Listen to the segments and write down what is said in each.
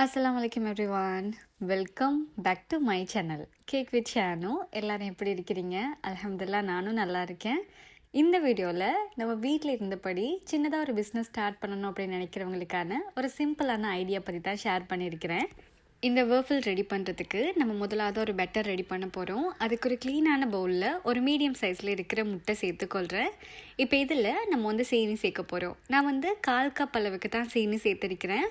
அஸ்லாம் வலைக்கம் everyone welcome back to my channel cake with Shanu எல்லோரும் எப்படி இருக்கிறீங்க? அலமதுல்லா நானும் நல்லா இருக்கேன். இந்த வீடியோவில் நம்ம வீட்டில் இருந்தபடி சின்னதாக ஒரு பிஸ்னஸ் ஸ்டார்ட் பண்ணணும் அப்படின்னு நினைக்கிறவங்களுக்கான ஒரு சிம்பிளான ஐடியா பற்றி தான் ஷேர் பண்ணியிருக்கிறேன். இந்த வேர்ஃபில் ரெடி பண்ணுறதுக்கு நம்ம முதலாவது ஒரு பெட்டர் ரெடி பண்ண போகிறோம் அதுக்கு ஒரு க்ளீனான பவுலில் ஒரு மீடியம் சைஸில் இருக்கிற முட்டை சேர்த்துக்கொள்கிறேன் இப்போ இதில் நம்ம வந்து சீனி சேர்க்க போகிறோம் நான் வந்து கால் கப் அளவுக்கு தான் சீனி சேர்த்துருக்கிறேன்.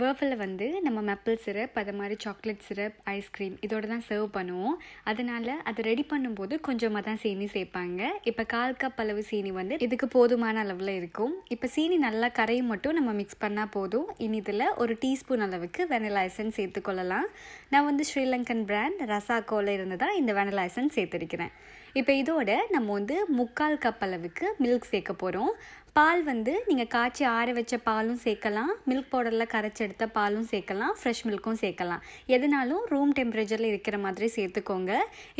வேர்ஃபில் வந்து நம்ம மெப்பிள் சிரப் அது மாதிரி சாக்லேட் சிரப் ஐஸ்கிரீம் இதோட தான் சர்வ் பண்ணுவோம். அதனால் அதை ரெடி பண்ணும்போது கொஞ்சமாக தான் சீனி சேர்ப்பாங்க. இப்போ கால் கப் அளவு சீனி வந்து இதுக்கு போதுமான அளவில் இருக்கும். இப்போ சீனி நல்லா கரையும் மட்டும் நம்ம மிக்ஸ் பண்ணால் போதும். இனி இதில் ஒரு டீஸ்பூன் அளவுக்கு வெனிலா எசன்ஸ் சேர்த்துக்கொள்ளலாம் நான் வந்து ஸ்ரீலங்கன் பிராண்ட் ரசாக்கோவில் இருந்து தான் இந்த வெனிலா எசன்ஸ் சேர்த்துருக்கிறேன். இப்போ இதோட நம்ம வந்து முக்கால் கப் அளவுக்கு மில்க் சேர்க்க போகிறோம் பால் வந்து நீங்கள் காய்ச்சி ஆற வச்ச பாலும் சேர்க்கலாம். மில்க் பவுடரில் கரைச்சி எடுத்த பாலும் சேர்க்கலாம். ஃப்ரெஷ் மில்க்கும் சேர்க்கலாம். எதுனாலும் ரூம் டெம்பரேச்சரில் இருக்கிற மாதிரி சேர்த்துக்கோங்க.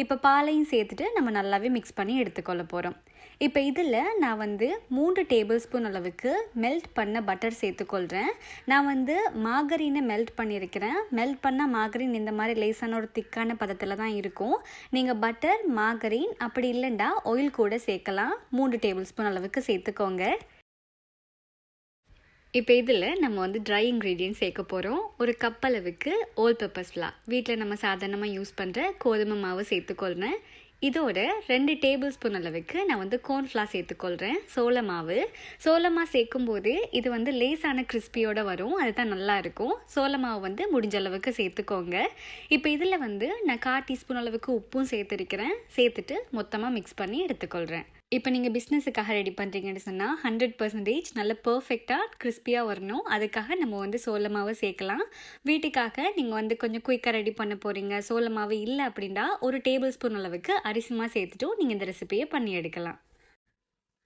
இப்போ பாலையும் சேர்த்துட்டு நம்ம நல்லாவே மிக்ஸ் பண்ணி எடுத்துக்கொள்ள போகிறோம் இப்போ இதில் நான் வந்து மூன்று டேபிள் ஸ்பூன் அளவுக்கு மெல்ட் பண்ண பட்டர் சேர்த்துக்கொள்கிறேன் நான் வந்து மாகரீனை மெல்ட் பண்ணியிருக்கிறேன். மெல்ட் பண்ண மாகரீன் இந்த மாதிரி லேசான ஒரு திக்கான பதத்தில் தான் இருக்கும். நீங்கள் பட்டர் மாகரீன் அப்படி இல்லைண்டா ஆயில் கூட சேர்க்கலாம். மூன்று டேபிள் ஸ்பூன் அளவுக்கு சேர்த்துக்கோங்க. இப்போ இதில் நம்ம வந்து ட்ரை இன்க்ரீடியன்ட் சேர்க்க போகிறோம் ஒரு கப் அளவுக்கு ஓல் பெப்பர்ஸ் ஃப்ளா வீட்டில் நம்ம சாதாரணமாக யூஸ் பண்ணுற கோதுமை மாவு சேர்த்துக்கொள்கிறேன் இதோட ரெண்டு டேபிள் ஸ்பூன் அளவுக்கு நான் வந்து கோர்ன்ஃப்ளா சேர்த்துக்கொள்கிறேன் சோள மாவு. சோளமா சேர்க்கும்போது இது வந்து லேசான கிறிஸ்பியோட வரும். அதுதான் நல்லா இருக்கும். சோள மாவு வந்து முடிஞ்ச அளவுக்கு சேர்த்துக்கோங்க. இப்போ இதில் வந்து நான் கால் டீஸ்பூன் அளவுக்கு உப்பும் சேர்த்துருக்கிறேன். சேர்த்துட்டு மொத்தமாக மிக்ஸ் பண்ணி எடுத்துக்கொள்கிறேன் இப்போ நீங்கள் பிஸ்னஸுக்காக ரெடி பண்ணுறீங்கன்னு சொன்னால் ஹண்ட்ரட் பர்சன்டேஜ் நல்ல பர்ஃபெக்டாக கிறிஸ்பியாக வரணும். அதுக்காக நம்ம வந்து சோளமாவை சேர்க்கலாம். வீட்டுக்காக நீங்கள் வந்து கொஞ்சம் குயிக்காக ரெடி பண்ண போகிறீங்க சோளமாவு இல்லை அப்படின்னா ஒரு டேபிள் ஸ்பூன் அளவுக்கு அரிசிமா சேர்த்துட்டும் நீங்கள் இந்த ரெசிபியை பண்ணி எடுக்கலாம்.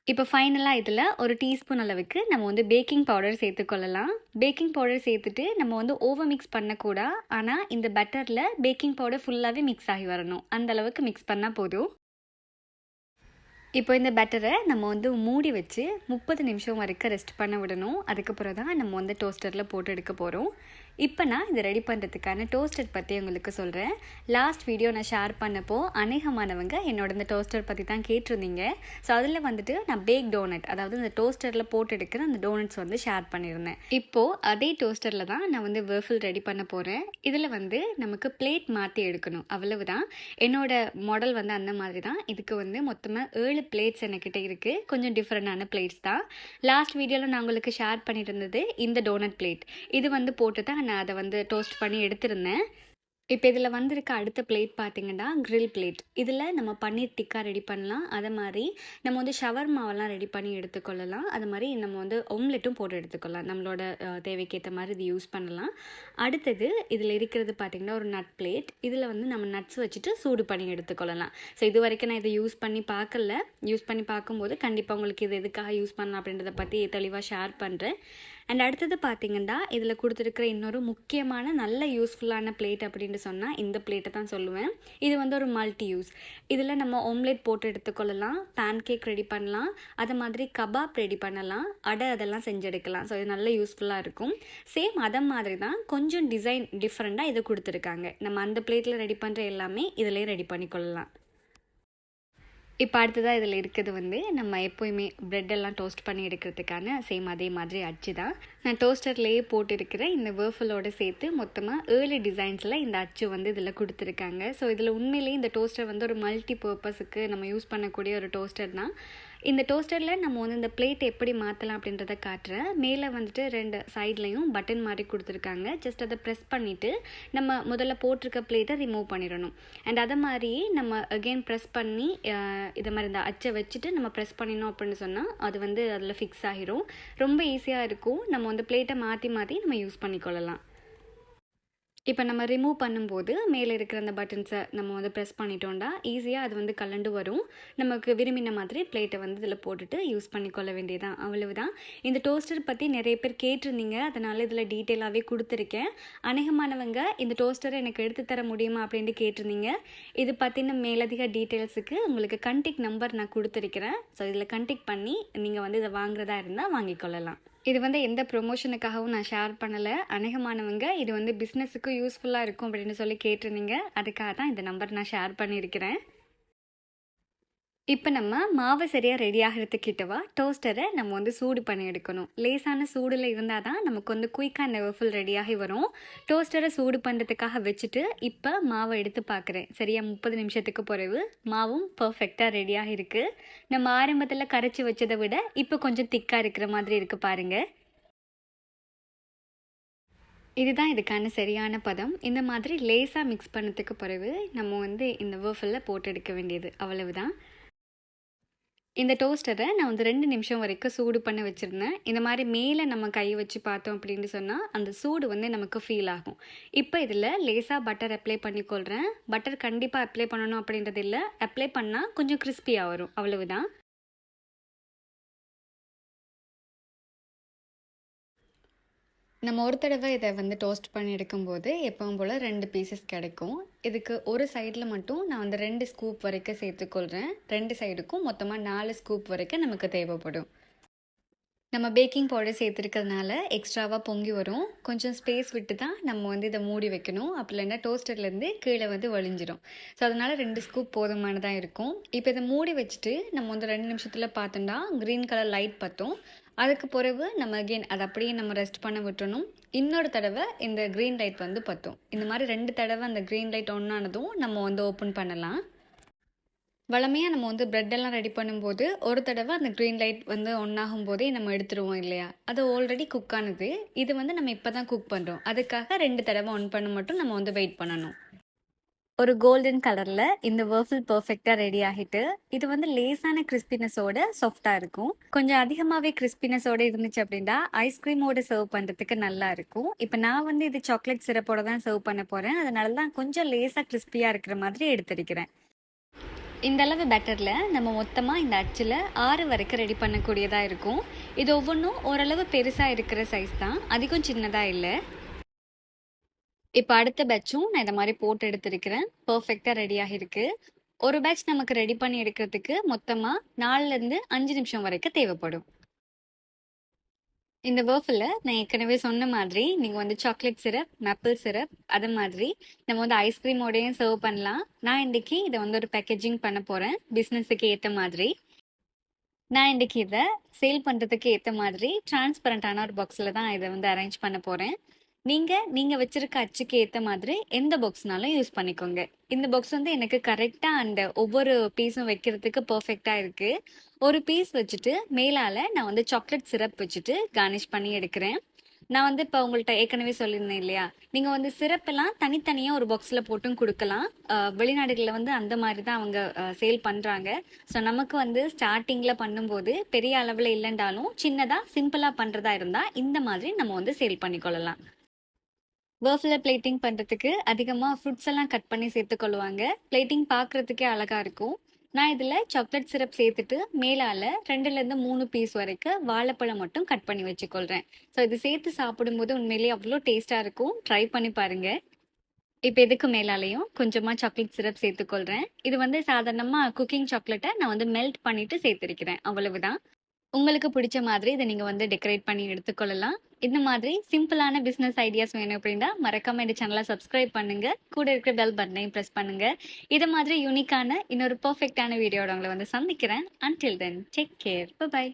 இப்போ ஃபைனலாக இதில் ஒரு டீஸ்பூன் அளவுக்கு நம்ம வந்து பேக்கிங் பவுடர் சேர்த்துக்கொள்ளலாம் பேக்கிங் பவுடர் சேர்த்துட்டு நம்ம வந்து ஓவர் மிக்ஸ் பண்ணக்கூடா. ஆனால் இந்த பட்டரில் பேக்கிங் பவுடர் ஃபுல்லாகவே மிக்ஸ் ஆகி வரணும். அந்த அளவுக்கு மிக்ஸ் பண்ணால் போதும். இப்போ இந்த பேட்டரை நம்ம வந்து மூடி வச்சு முப்பது நிமிஷம் வரைக்கும் ரெஸ்ட் பண்ண விடணும். அதுக்கப்புறம் தான் நம்ம வந்து டோஸ்டரில் போட்டு எடுக்க போகிறோம் இப்போ நான் இதை ரெடி பண்ணுறதுக்கான டோஸ்டர் பற்றி உங்களுக்கு சொல்கிறேன் லாஸ்ட் வீடியோ நான் ஷேர் பண்ணப்போ அநேகமானவங்க என்னோட இந்த டோஸ்டர் பற்றி தான் கேட்டிருந்தீங்க. ஸோ அதில் வந்துட்டு நான் பேக் டோனட் அதாவது இந்த டோஸ்டரில் போட்டு எடுக்கிற அந்த டோனட்ஸ் வந்து ஷேர் பண்ணியிருந்தேன். இப்போது அதே டோஸ்டரில் தான் நான் வந்து வேர்ஃபில் ரெடி பண்ண போகிறேன் இதில் வந்து நமக்கு பிளேட் மாற்றி எடுக்கணும். அவ்வளவு தான் என்னோட மாடல் வந்து அந்த மாதிரி தான். இதுக்கு வந்து மொத்தமாக ஏழு பிளேட்ஸ் என்கிட்ட இருக்குது கொஞ்சம் டிஃப்ரெண்டான பிளேட்ஸ் தான். லாஸ்ட் வீடியோவில் நான் உங்களுக்கு ஷேர் பண்ணியிருந்தது இந்த டோனட் பிளேட் இது வந்து போட்டு தான் நான் அதை வந்து டோஸ்ட் பண்ணி எடுத்திருந்தேன். இப்போ இதில் வந்திருக்க அடுத்த பிளேட் பார்த்தீங்கன்னா க்ரில் பிளேட் இதில் நம்ம பன்னீர் டிக்கா ரெடி பண்ணலாம். அதை மாதிரி நம்ம வந்து ஷவர் மாவெல்லாம் ரெடி பண்ணி எடுத்துக்கொள்ளலாம். அது மாதிரி நம்ம வந்து ஒம்லெட்டும் போட்டு எடுத்துக்கொள்ளலாம். நம்மளோட தேவைக்கேற்ற மாதிரி இது யூஸ் பண்ணலாம். அடுத்தது இதில் இருக்கிறது பார்த்திங்கன்னா ஒரு நட் பிளேட் இதில் வந்து நம்ம நட்ஸ் வச்சுட்டு சூடு பண்ணி எடுத்துக்கொள்ளலாம். ஸோ இது வரைக்கும் நான் இதை யூஸ் பண்ணி பார்க்கல. யூஸ் பண்ணி பார்க்கும்போது கண்டிப்பாக உங்களுக்கு இது எதுக்காக யூஸ் பண்ணலாம் அப்படின்றத பற்றி தெளிவாக ஷேர் பண்ணுறேன் அண்ட் அடுத்தது பார்த்தீங்கன்னா இதில் கொடுத்துருக்கிற இன்னொரு முக்கியமான நல்ல யூஸ்ஃபுல்லான பிளேட் அப்படின்னு சொன்னால் இந்த பிளேட்டை தான் சொல்லுவேன். இது வந்து ஒரு மல்டி யூஸ் இதில் நம்ம ஆம்லேட் போட்டு எடுத்துக்கொள்ளலாம் பேன் கேக் ரெடி பண்ணலாம் அது மாதிரி கபாப் ரெடி பண்ணலாம் அடை அதெல்லாம் செஞ்செடுக்கலாம். ஸோ இது நல்ல யூஸ்ஃபுல்லாக இருக்கும். சேம் அதை மாதிரி தான் கொஞ்சம் டிசைன் டிஃப்ரெண்ட்டாக இதை கொடுத்துருக்காங்க. நம்ம அந்த பிளேட்டில் ரெடி பண்ணுற எல்லாமே இதிலே ரெடி பண்ணிக்கொள்ளலாம். இப்போ அடுத்ததாக இதில் இருக்கிறது வந்து நம்ம எப்போயுமே ப்ரெட் எல்லாம் டோஸ்ட் பண்ணி எடுக்கிறதுக்கான சேம் அதே மாதிரி அச்சு தான். நான் டோஸ்டர்லேயே போட்டிருக்கிற இந்த வேர்ஃபலோடு சேர்த்து மொத்தமாக ஏர்லி டிசைன்ஸில் இந்த அச்சு வந்து இதில் கொடுத்துருக்காங்க. ஸோ இதில் உண்மையிலேயே இந்த டோஸ்டர் வந்து ஒரு மல்டி பர்பஸுக்கு நம்ம யூஸ் பண்ணக்கூடிய ஒரு டோஸ்டர் தான். இந்த டோஸ்டரில் நம்ம வந்து இந்த பிளேட் எப்படி மாற்றலாம் அப்படின்றத காட்டுறேன். மேலே வந்துட்டு ரெண்டு சைட்லேயும் பட்டன் மாதிரி கொடுத்துருக்காங்க. ஜஸ்ட் அதை ப்ரெஸ் பண்ணிவிட்டு நம்ம முதல்ல போட்டிருக்க பிளேட்டை ரிமூவ் பண்ணிடணும். அண்ட் அதை மாதிரி நம்ம அகெயின் ப்ரெஸ் பண்ணி இதை மாதிரி இந்த அச்சை வச்சுட்டு நம்ம ப்ரெஸ் பண்ணினோம் அப்படின்னு சொன்னால் அது வந்து அதில் ஃபிக்ஸ் ஆகிரும் ரொம்ப ஈஸியாக இருக்கும். நம்ம வந்து பிளேட்டை மாற்றி மாற்றி நம்ம யூஸ் பண்ணிக்கொள்ளலாம். இப்போ நம்ம ரிமூவ் பண்ணும்போது மேலே இருக்கிற அந்த பட்டன்ஸை நம்ம வந்து ப்ரெஸ் பண்ணிட்டோம்டா ஈஸியாக அது வந்து கலண்டு வரும். நமக்கு விரும்பின மாதிரி பிளேட்டை வந்து இதில் போட்டுட்டு யூஸ் பண்ணிக்கொள்ள வேண்டியதான் அவ்வளவுதான். இந்த டோஸ்டர் பற்றி நிறைய பேர் கேட்டிருந்தீங்க அதனால் இதில் டீட்டெயிலாகவே கொடுத்துருக்கேன். அநேகமானவங்க இந்த டோஸ்டரை எனக்கு எடுத்து தர முடியுமா? அப்படின்ட்டு கேட்டிருந்தீங்க. இது பற்றின மேலதிக டீட்டெயில்ஸுக்கு உங்களுக்கு கண்டெக்ட் நம்பர் நான் கொடுத்துருக்கிறேன். ஸோ இதில் கண்டெக்ட் பண்ணி நீங்கள் வந்து இதை வாங்குறதா இருந்தால் வாங்கிக்கொள்ளலாம். இது வந்து எந்த ப்ரொமோஷனுக்காகவும் நான் ஷேர் பண்ணலை. அநேகமானவங்க இது வந்து பிஸ்னஸுக்கு யூஸ்ஃபுல்லாக இருக்கும் அப்படின்னு சொல்லி கேட்டிருந்தீங்க. அதுக்காக தான் இந்த நம்பர் நான் ஷேர் பண்ணியிருக்கிறேன். இப்போ நம்ம மாவு சரியாக ரெடி ஆகிறதுக்கிட்டவா டோஸ்டரை நம்ம வந்து சூடு பண்ணி எடுக்கணும். லேசான சூடில் இருந்தால் தான் நமக்கு வந்து குயிக்காக இந்த வெஃபில் ரெடியாகி வரும். டோஸ்டரை சூடு பண்ணுறதுக்காக வச்சுட்டு இப்போ மாவை எடுத்து பார்க்குறேன் சரியாக முப்பது நிமிஷத்துக்கு பிறகு மாவும் பர்ஃபெக்டாக ரெடியாக இருக்குது நம்ம ஆரம்பத்தில் கரைச்சி வச்சதை விட இப்போ கொஞ்சம் திக்காக இருக்கிற மாதிரி இருக்குது பாருங்கள் இதுதான் இதுக்கான சரியான பதம். இந்த மாதிரி லேசாக மிக்ஸ் பண்ணதுக்கு பிறகு நம்ம வந்து இந்த வேர்ஃபில் போட்டு எடுக்க வேண்டியது. அவ்வளவுதான். இந்த டோஸ்டரை நான் வந்து ரெண்டு நிமிஷம் வரைக்கும் சூடு பண்ண வச்சுருந்தேன். இந்த மாதிரி மேலே நம்ம கை வச்சு பார்த்தோம் அப்படின்னு சொன்னால் அந்த சூடு வந்து நமக்கு ஃபீல் ஆகும். இப்போ இதில் லேசாக பட்டர் அப்ளை பண்ணிக்கொள்கிறேன் பட்டர் கண்டிப்பாக அப்ளை பண்ணணும் அப்படின்றது இல்லை. அப்ளை பண்ணால் கொஞ்சம் கிறிஸ்பியாக வரும். அவ்வளவுதான். நம்ம ஒரு தடவை இதை வந்து டோஸ்ட் பண்ணி எடுக்கும்போது எப்பவும் போல் ரெண்டு பீசஸ் கிடைக்கும். இதுக்கு ஒரு சைடில் மட்டும் நான் வந்து ரெண்டு ஸ்கூப் வரைக்கும் சேர்த்துக்கொள்கிறேன் ரெண்டு சைடுக்கும் மொத்தமாக நாலு ஸ்கூப் வரைக்கும் நமக்கு தேவைப்படும். நம்ம பேக்கிங் பவுடர் சேர்த்துருக்கிறதுனால எக்ஸ்ட்ராவாக பொங்கி வரும். கொஞ்சம் ஸ்பேஸ் விட்டு தான் நம்ம வந்து இதை மூடி வைக்கணும். அப்படி இல்லைன்னா டோஸ்டர்லேருந்து கீழே வந்து வழிஞ்சிரும். ஸோ அதனால் ரெண்டு ஸ்கூப் போதுமானதாக இருக்கும். இப்போ இதை மூடி வச்சுட்டு நம்ம வந்து ரெண்டு நிமிஷத்தில் பார்த்தோம்னா க்ரீன் கலர் லைட் பார்த்தோம் அதுக்கு பிறகு நம்ம அகெயின் அதை அப்படியே நம்ம ரெஸ்ட் பண்ண விட்டணும் இன்னொரு தடவை இந்த க்ரீன் லைட் வந்து பற்றும் இந்த மாதிரி ரெண்டு தடவை அந்த க்ரீன் லைட் ஒன்றானதும் நம்ம வந்து ஓப்பன் பண்ணலாம். வளமையாக நம்ம வந்து ப்ரெட்டெல்லாம் ரெடி பண்ணும்போது ஒரு தடவை அந்த க்ரீன் லைட் வந்து ஒன்றாகும் போதே நம்ம எடுத்துருவோம் இல்லையா? அது ஆல்ரெடி குக் ஆனது. இது வந்து நம்ம இப்போ தான் குக் பண்ணுறோம் அதுக்காக ரெண்டு தடவை ஒன் பண்ண மட்டும் நம்ம வந்து வெயிட் பண்ணணும். ஒரு கோல்டன் கலரில் இந்த வேர்ஃபில் பர்ஃபெக்டாக ரெடி ஆகிட்டு இது வந்து லேசான கிறிஸ்பினஸோட சாஃப்டாக இருக்கும். கொஞ்சம் அதிகமாகவே கிறிஸ்பினஸோட இருந்துச்சு அப்படின்னா ஐஸ்கிரீமோட சர்வ் பண்ணுறதுக்கு நல்லா இருக்கும். இப்போ நான் வந்து இது சாக்லேட் சிரப்போட தான் சர்வ் பண்ண போகிறேன் அதனால தான் கொஞ்சம் லேசாக கிறிஸ்பியாக இருக்கிற மாதிரி எடுத்திருக்கிறேன். இந்த அளவு பேட்டரில் நம்ம மொத்தமாக இந்த அச்சில் ஆறு வரைக்கும் ரெடி பண்ணக்கூடியதாக இருக்கும். இது ஒவ்வொன்றும் ஓரளவு பெருசாக இருக்கிற சைஸ் தான். அதிகம் சின்னதாக இல்லை. இப்போ அடுத்த பேட்சும் நான் இந்த மாதிரி போட்டு எடுத்திருக்கிறேன். பர்ஃபெக்டாக ரெடியாக இருக்குது ஒரு பேட்ச் நமக்கு ரெடி பண்ணி எடுக்கிறதுக்கு மொத்தமாக நாலுலேருந்து அஞ்சு நிமிஷம் வரைக்கும் தேவைப்படும். இந்த வேர்ஃபில் நான் ஏற்கனவே சொன்ன மாதிரி நீங்கள் வந்து சாக்லேட் சிரப் மேப்பிள் சிரப் அது மாதிரி நம்ம வந்து ஐஸ்கிரீமோடையும் சர்வ் பண்ணலாம். நான் இன்றைக்கி இதை வந்து ஒரு பேக்கேஜிங் பண்ண போகிறேன் பிஸ்னஸுக்கு ஏற்ற மாதிரி. நான் இன்றைக்கி இதை சேல் பண்ணுறதுக்கு ஏற்ற மாதிரி டிரான்ஸ்பரண்டான ஒரு பாக்ஸில் தான் இதை வந்து அரேஞ்ச் பண்ண போகிறேன் நீங்கள் நீங்கள் வச்சுருக்க அச்சுக்கு ஏற்ற மாதிரி எந்த பாக்ஸ்னாலும் யூஸ் பண்ணிக்கோங்க. இந்த பாக்ஸ் வந்து எனக்கு கரெக்டாக அந்த ஒவ்வொரு பீஸும் வைக்கிறதுக்கு பர்ஃபெக்டாக இருக்குது ஒரு பீஸ் வச்சுட்டு மேலால் நான் வந்து சாக்லேட் சிரப் வச்சுட்டு கார்னிஷ் பண்ணி எடுக்கிறேன். நான் வந்து இப்போ உங்கள்கிட்ட ஏற்கனவே சொல்லியிருந்தேன் இல்லையா? நீங்கள் வந்து சிறப்பெல்லாம் தனித்தனியாக ஒரு பாக்ஸில் போட்டும் கொடுக்கலாம். வெளிநாடுகளில் வந்து அந்த மாதிரி தான் அவங்க சேல் பண்ணுறாங்க ஸோ நமக்கு வந்து ஸ்டார்டிங்கில் பண்ணும்போது பெரிய அளவில் இல்லைண்டாலும் சின்னதாக சிம்பிளாக பண்ணுறதா இருந்தால் இந்த மாதிரி நம்ம வந்து சேல் பண்ணிக்கொள்ளலாம். வேர்ஃபில் பிளேட்டிங் பண்ணுறதுக்கு அதிகமாக ஃப்ரூட்ஸ் எல்லாம் கட் பண்ணி சேர்த்துக்கொள்வாங்க. பிளேட்டிங் பார்க்குறதுக்கே அழகாக இருக்கும். நான் இதில் சாக்லேட் சிரப் சேர்த்துட்டு மேலால் ரெண்டுலேருந்து மூணு பீஸ் வரைக்கும் வாழைப்பழம் மட்டும் கட் பண்ணி வச்சுக்கொள்கிறேன் ஸோ இது சேர்த்து சாப்பிடும்போது உண்மையிலேயே அவ்வளோ டேஸ்ட்டாக இருக்கும். ட்ரை பண்ணி பாருங்கள் இப்போ எதுக்கு மேலாலையும் கொஞ்சமாக சாக்லேட் சிரப் சேர்த்துக்கொள்கிறேன் இது வந்து சாதாரணமாக குக்கிங் சாக்லேட்டை நான் வந்து மெல்ட் பண்ணிவிட்டு சேர்த்துருக்கிறேன். அவ்வளவுதான். உங்களுக்கு பிடிச்ச மாதிரி இதை நீங்கள் வந்து டெக்கரேட் பண்ணி எடுத்துக்கொள்ளலாம். இந்த மாதிரி சிம்பிளான பிஸ்னஸ் ஐடியாஸ் வேணும் அப்படின்னா மறக்காம இந்த சேனலை சப்ஸ்கிரைப் பண்ணுங்க. கூட இருக்கிற பெல் பட்டனையும் ப்ரெஸ் பண்ணுங்க. இது மாதிரி யூனிக்கான இன்னொரு பர்ஃபெக்டான வீடியோட உங்களை வந்து சந்திக்கிறேன். Until then take care bye